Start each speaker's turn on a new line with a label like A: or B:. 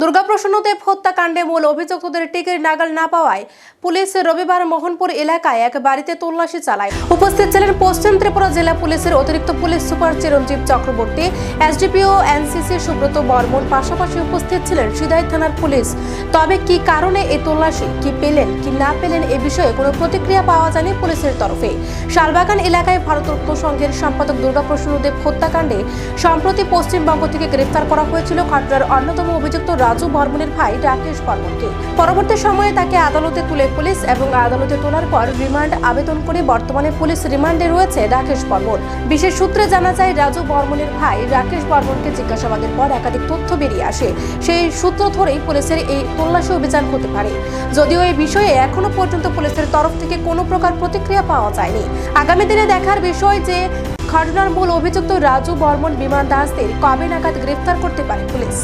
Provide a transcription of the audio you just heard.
A: দুর্গাপ্রসন্নদেব হত্যাকাণ্ডে মূল অভিযুক্তদের টিকিট নাগাল না পাওয়ায় পুলিশ রবিবার মোহনপুর এলাকায় এক বাড়িতে তল্লাশি চালায়। উপস্থিত ছিলেন পশ্চিম ত্রিপুরা জেলা পুলিশের অতিরিক্ত police super Chiranjib Chakraborty, SDPO NCC Subrata Barman, পাশাপাশি উপস্থিত ছিলেন সিদাই থানার পুলিশ। তবে কি কারণে এই তল্লাশি, কি পেলেন, কি না পেলেন এ বিষয়ে কোনো প্রতিক্রিয়া পাওয়া যায়নি পুলিশের তরফে। শালবাগান এলাকায় ভারতরত্ন সংঘের সম্পাদক দুর্গাপ্রসন্নদেব হত্যাকাণ্ডে সম্প্রতি পশ্চিমবঙ্গ থেকে গ্রেফতার করা হয়েছিল। ঘটনার অন্যতম অভিযুক্ত রাজু বর্মনের ভাই রাকেশ বর্মনকে। পরবর্তী সময়ে তাকে আদালতে তুলে পুলিশ এবং আদালতে তোলার পর রিমান্ড আবেদন করে বর্তমানে পুলিশ রিমান্ডে রয়েছে রাকেশ বর্মন। বিশেষ সূত্রে জানা যায়, রাজু বর্মনের ভাই রাকেশ বর্মনকে জিজ্ঞাসাবাদের পর একাধিক তথ্য বেরিয়ে আসে। সেই সূত্র ধরেই পুলিশের এই তল্লাশি অভিযান হতে পারে। যদিও এই বিষয়ে এখনও পর্যন্ত পুলিশের তরফ থেকে কোনো প্রকার প্রতিক্রিয়া পাওয়া যায়নি। আগামী দিনে দেখার বিষয় যে, ঘটনার মূল অভিযুক্ত রাজু বর্মন বিমান দাসদের কবে নাগাদ গ্রেফতার করতে পারে পুলিশ।